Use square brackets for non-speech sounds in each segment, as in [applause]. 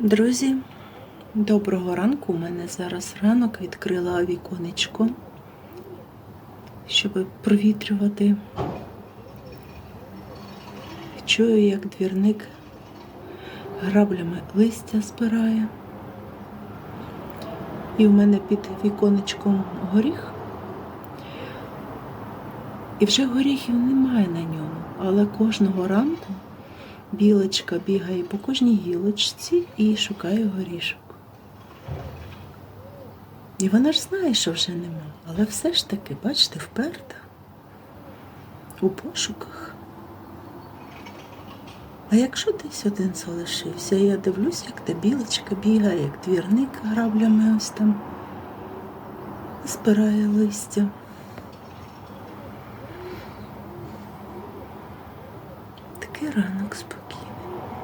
Друзі, доброго ранку. У мене зараз ранок відкрила віконечко, щоб провітрювати. Чую, як двірник граблями листя збирає. І в мене під віконечком горіх. І вже горіхів немає на ньому, але кожного ранку білочка бігає по кожній гілочці і шукає горішок. І вона ж знає, що вже нема, але все ж таки, бачите, вперта у пошуках. А якщо десь один залишився, я дивлюсь, як та білочка бігає, як двірник граблями ось там збирає листя. Такий ранок спокійний.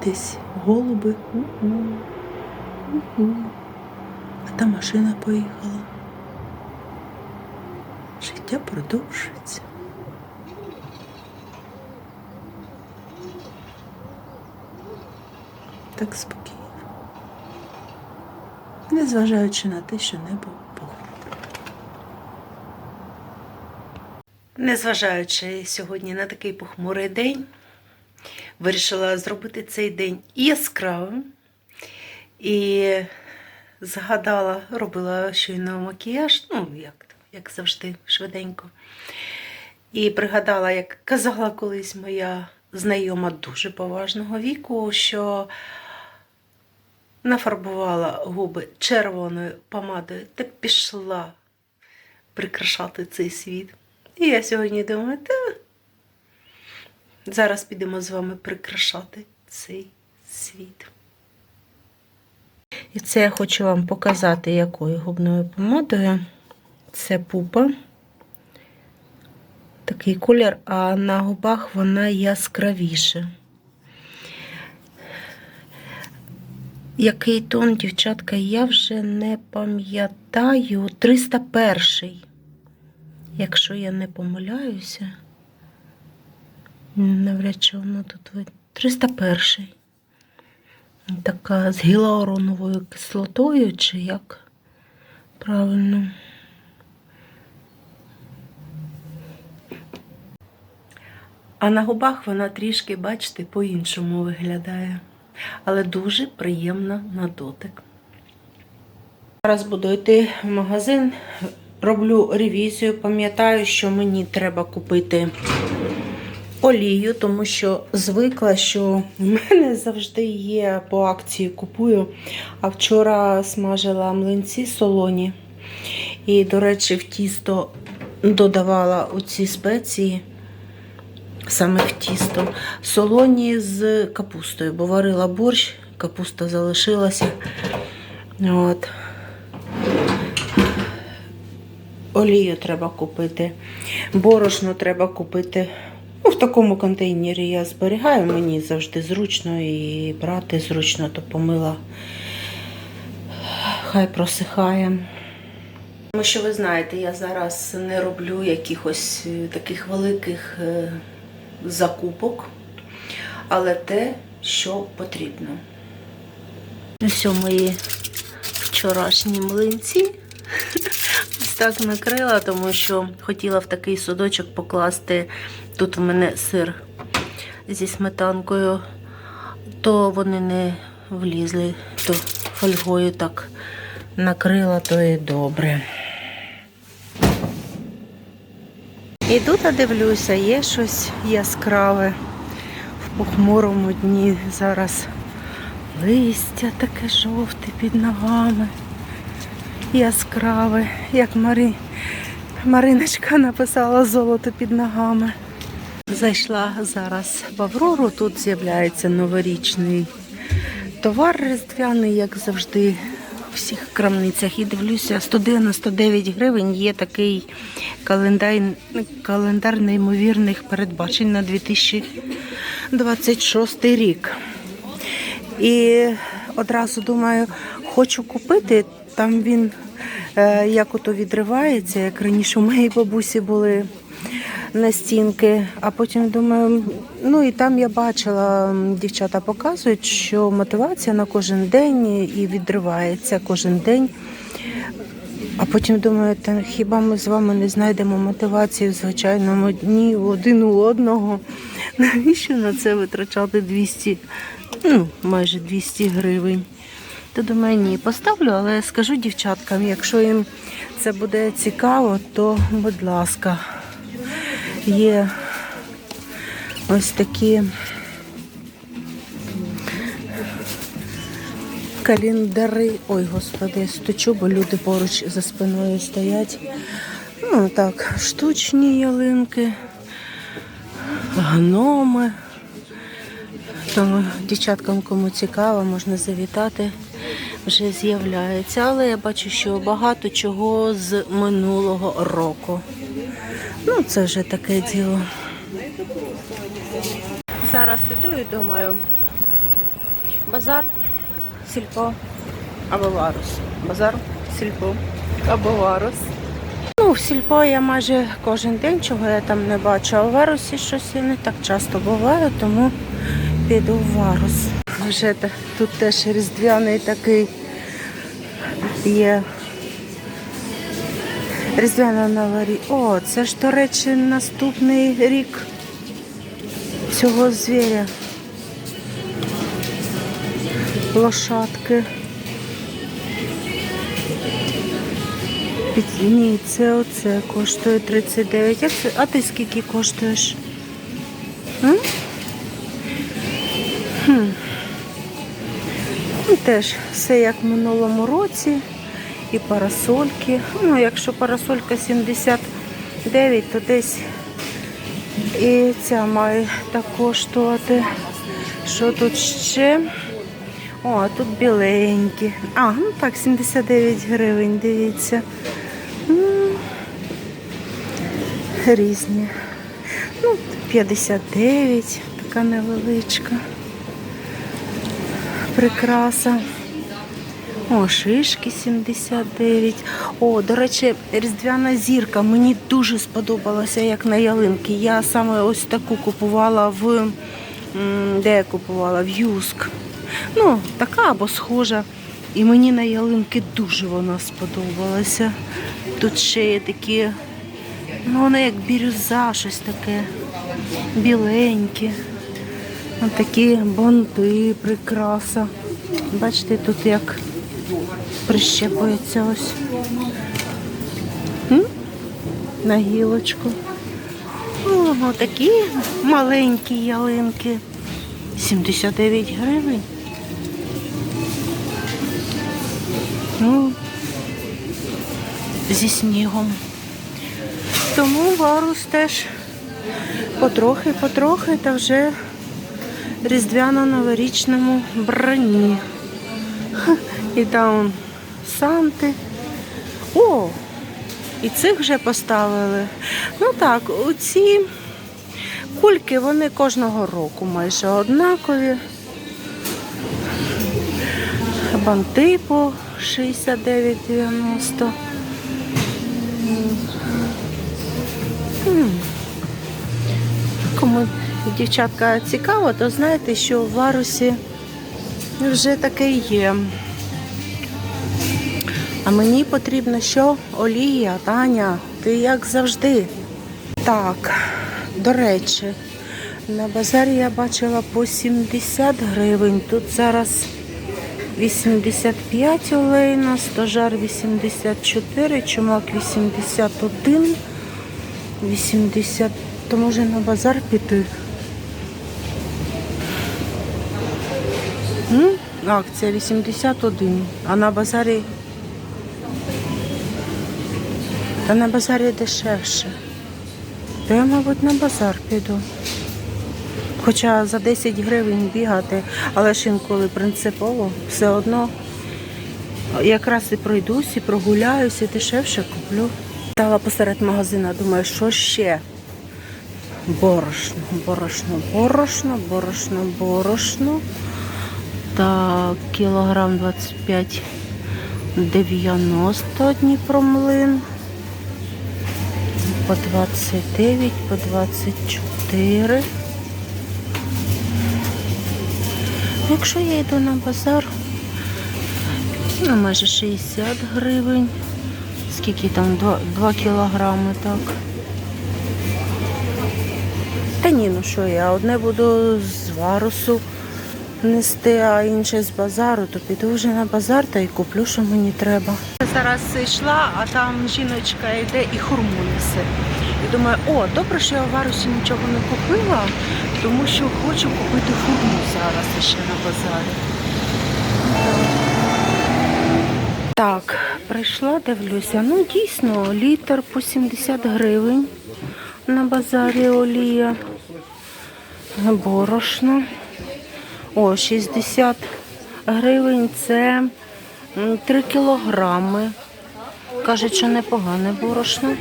Десь голуби. У-у. У-у. А та машина поїхала. Життя продовжується. Так спокійно. Незважаючи на те, що небо похмуре. Незважаючи сьогодні на такий похмурий день, вирішила зробити цей день яскравим. І згадала, робила щойно макіяж, ну, як, як завжди, швиденько. І пригадала, як казала колись моя знайома дуже поважного віку, що нафарбувала губи червоною помадою та пішла прикрашати цей світ. І я сьогодні думаю, та зараз підемо з вами прикрашати цей світ. І це я хочу вам показати, якою губною помадою. Це пупа. Такий колір, а на губах вона яскравіша. Який тон, дівчатка, я вже не пам'ятаю. 301. Якщо я не помиляюся, навряд чи воно тут видно. 301. Така з гіалуроновою кислотою, чи як правильно. А на губах вона трішки, бачите, по-іншому виглядає. Але дуже приємна на дотик. Зараз буду йти в магазин, роблю ревізію. Пам'ятаю, що мені треба купити олію, тому що звикла, що в мене завжди є по акції купую. А вчора смажила млинці солоні. І, до речі, в тісто додавала оці спеції. Саме в тісто. Солоні з капустою, бо варила борщ, капуста залишилася. От. Олію треба купити. Борошно треба купити. Ну, в такому контейнері я зберігаю, мені завжди зручно і брати зручно, то помила. Хай просихає. Тому що ви знаєте, я зараз не роблю якихось е, таких великих е, закупок, але те, що потрібно. Ось мої вчорашні млинці. [laughs] Ось так накрила, тому що хотіла в такий судочок покласти. Тут в мене сир зі сметанкою, то вони не влізли, то фольгою так накрила, то і добре. Іду та дивлюся, є щось яскраве в похмурому дні. Зараз листя таке жовте під ногами. Яскраве, як Мари... Мариночка написала золото під ногами. Зайшла зараз в Аврору, тут з'являється новорічний товар різдвяний, як завжди у всіх крамницях. І дивлюся, 199 гривень є такий календар, календар неймовірних передбачень на 2026 рік. І одразу думаю, хочу купити. Там він як ото відривається, як раніше у моєї бабусі були на стінки. А потім думаю, ну і там я бачила, дівчата показують, що мотивація на кожен день і відривається кожен день. А потім думаю, та хіба ми з вами не знайдемо мотивації в звичайному дні один у одного? Навіщо на це витрачати 200, ну, майже 200 гривень? То думаю, ні, поставлю, але скажу дівчаткам, якщо їм це буде цікаво, то будь ласка, є ось такі календари. Ой, господи, стучу, бо люди поруч за спиною стоять. Ну так, штучні ялинки, гноми. Тому дівчаткам, кому цікаво, можна завітати, вже з'являється. Але я бачу, що багато чого з минулого року. Ну, це вже таке діло. Зараз іду і думаю. Базар, сільпо або варус. Базар, сільпо або варус. Ну, в сільпо я майже кожен день, чого я там не бачу, а в варусі щось я не так часто буваю, тому піду в варус. Вже тут теж різдвяний такий є. Різдвяна новорі. О, це ж, до речі, наступний рік цього звіря. Лошадки. Ні, це оце коштує 39. А, це, а ти скільки коштуєш? М? Хм. Ну, Теж все як в минулому році. І парасольки. Ну, якщо парасолька 79, то десь і ця має так коштувати. Що тут ще? О, тут біленькі. А, ну так, 79 гривень, дивіться. Різні. Ну, 59, така невеличка. Прикраса. О, шишки 79. О, до речі, різдвяна зірка. Мені дуже сподобалася, як на ялинки. Я саме ось таку купувала в. Де я купувала? В Юск. Ну, така або схожа. І мені на ялинки дуже вона сподобалася. Тут ще є такі, ну воно як бірюза, щось таке. Біленьке. Такі бонти, прикраса. Бачите, тут як прищепується ось. М? На гілочку. О, такі маленькі ялинки. 79 гривень. Ну, зі снігом. Тому варус теж потрохи-потрохи та вже різдвяно-новорічному броні. І там Санти. О! І цих вже поставили. Ну так, оці кульки вони кожного року майже однакові. Банти по 69,90. М. Кому дівчатка цікаво, то знаєте, що в Варусі вже таке є. А мені потрібно що? Олія, Таня, ти як завжди. Так, до речі, на базарі я бачила по 70 гривень. Тут зараз 85 олейна, стожар 84, чумак 81, 80. То може на базар піти. Акція 81, а на базарі. Та на базарі дешевше. То я, мабуть, на базар піду. Хоча за 10 гривень бігати, але ж інколи принципово все одно якраз і пройдусь, і прогуляюсь, і дешевше куплю. Стала посеред магазина, думаю, що ще? Борошно, борошно, борошно, борошно, борошно. Так, кілограм 25 90 Дніпромлин. по 29, по 24. Якщо я йду на базар, ну, майже 60 гривень. Скільки там? 2, 2 кілограми, так. Та ні, ну що я, одне буду з варусу нести, а інше з базару, то піду вже на базар та й куплю, що мені треба. Зараз йшла, а там жіночка йде і хурму несе. І думаю, о, добре, що я в варусі нічого не купила, тому що хочу купити хурму зараз ще на базарі. Так, прийшла, дивлюся. Ну, дійсно, літр по 70 гривень на базарі олія. Борошно. О, 60 гривень це 3 кілограми. Кажуть, що непогане борошно.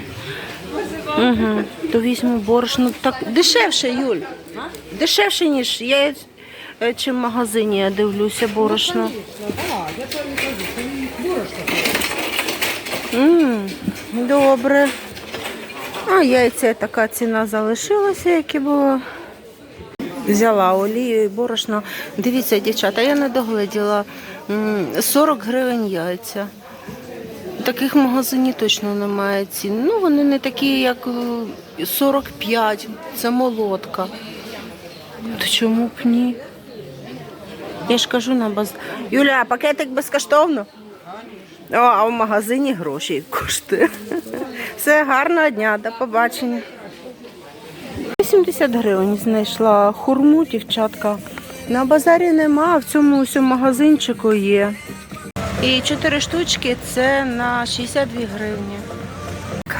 Угу. То візьму борошно. Так дешевше, Юль. Дешевше, ніж я е, чим в магазині я дивлюся борошно. М, Добре. А яйця така ціна залишилася, як і була. Взяла олію і борошно. Дивіться, дівчата, я не догледіла. 40 гривень яйця. Таких в магазині точно немає цін. Ну, вони не такі, як е, 45. Це молотка. То чому б ні? Я ж кажу на баз. Юля, пакетик безкоштовно? О, а в магазині гроші коштує. [laughs] Все, гарного дня, до побачення. 80 гривень знайшла хурму, дівчатка. На базарі нема, а в цьому ось магазинчику є. І 4 штучки це на 62 гривні.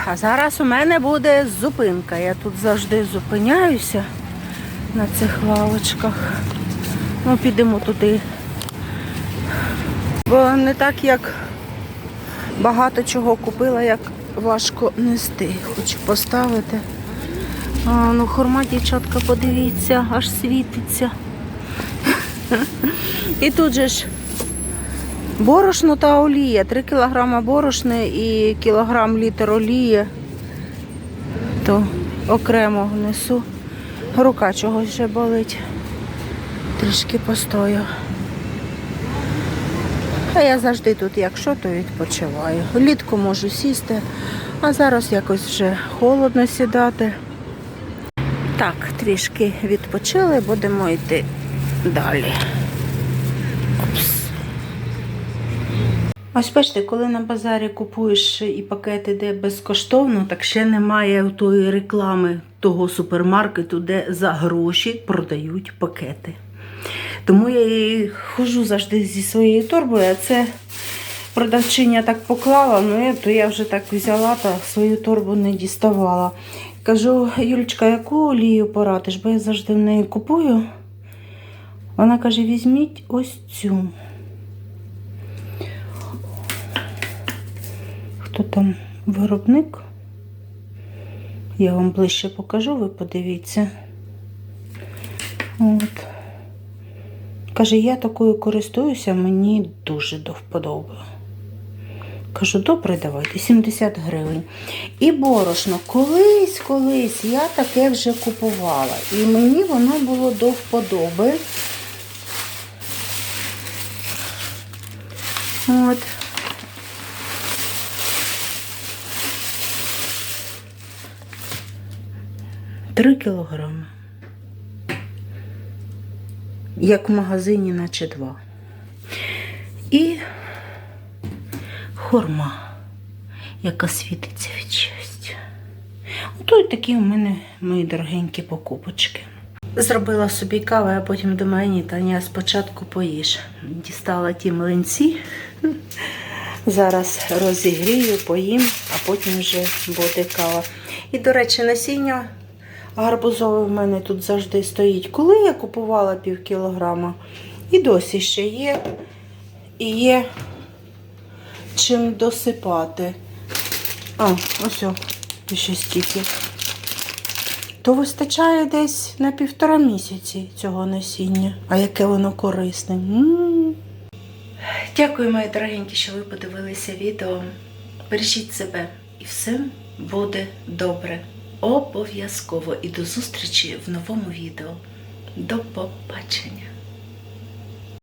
А зараз у мене буде зупинка. Я тут завжди зупиняюся на цих лавочках. Ну, підемо туди. Бо не так, як багато чого купила, як важко нести. Хочу поставити. А, ну, хурма, дівчатка, подивіться, аж світиться. І тут же ж борошно та олія. 3 кг борошна і кілограм літр олії. То окремо несу. Рука чогось вже болить. Трішки постою. А я завжди тут, якщо, то відпочиваю. Влітку можу сісти, а зараз якось вже холодно сідати. Так, трішки відпочили, будемо йти далі. Ось бачите, коли на базарі купуєш і пакет іде безкоштовно, так ще немає тої реклами того супермаркету, де за гроші продають пакети. Тому я і ходжу завжди зі своєю торбою, а це продавчиня так поклала, ну то я вже так взяла та свою торбу не діставала. Кажу, Юлечка, яку олію порадиш, бо я завжди в неї купую. Вона каже, візьміть ось цю. Хто там виробник? Я вам ближче покажу, ви подивіться. От. Каже, я такою користуюся, мені дуже до вподоби. Кажу, добре, давайте, 70 гривень. І борошно. Колись, колись я таке вже купувала. І мені воно було до вподоби. От. Три кілограми. Як в магазині, наче два. І хурма, яка світиться від щастя. Ото й такі у мене мої дорогенькі покупочки. Зробила собі каву, а потім до мені, Таня, спочатку поїж. Дістала ті млинці. Зараз розігрію, поїм, а потім вже буде кава. І, до речі, насіння гарбузове в мене тут завжди стоїть. Коли я купувала пів кілограма, і досі ще є. І є чим досипати. А, ось, ще стільки. То вистачає десь на півтора місяці цього насіння. А яке воно корисне. М. Дякую, мої дорогенькі, що ви подивилися відео. Бережіть себе, і все буде добре. Обов'язково і до зустрічі в новому відео. До побачення!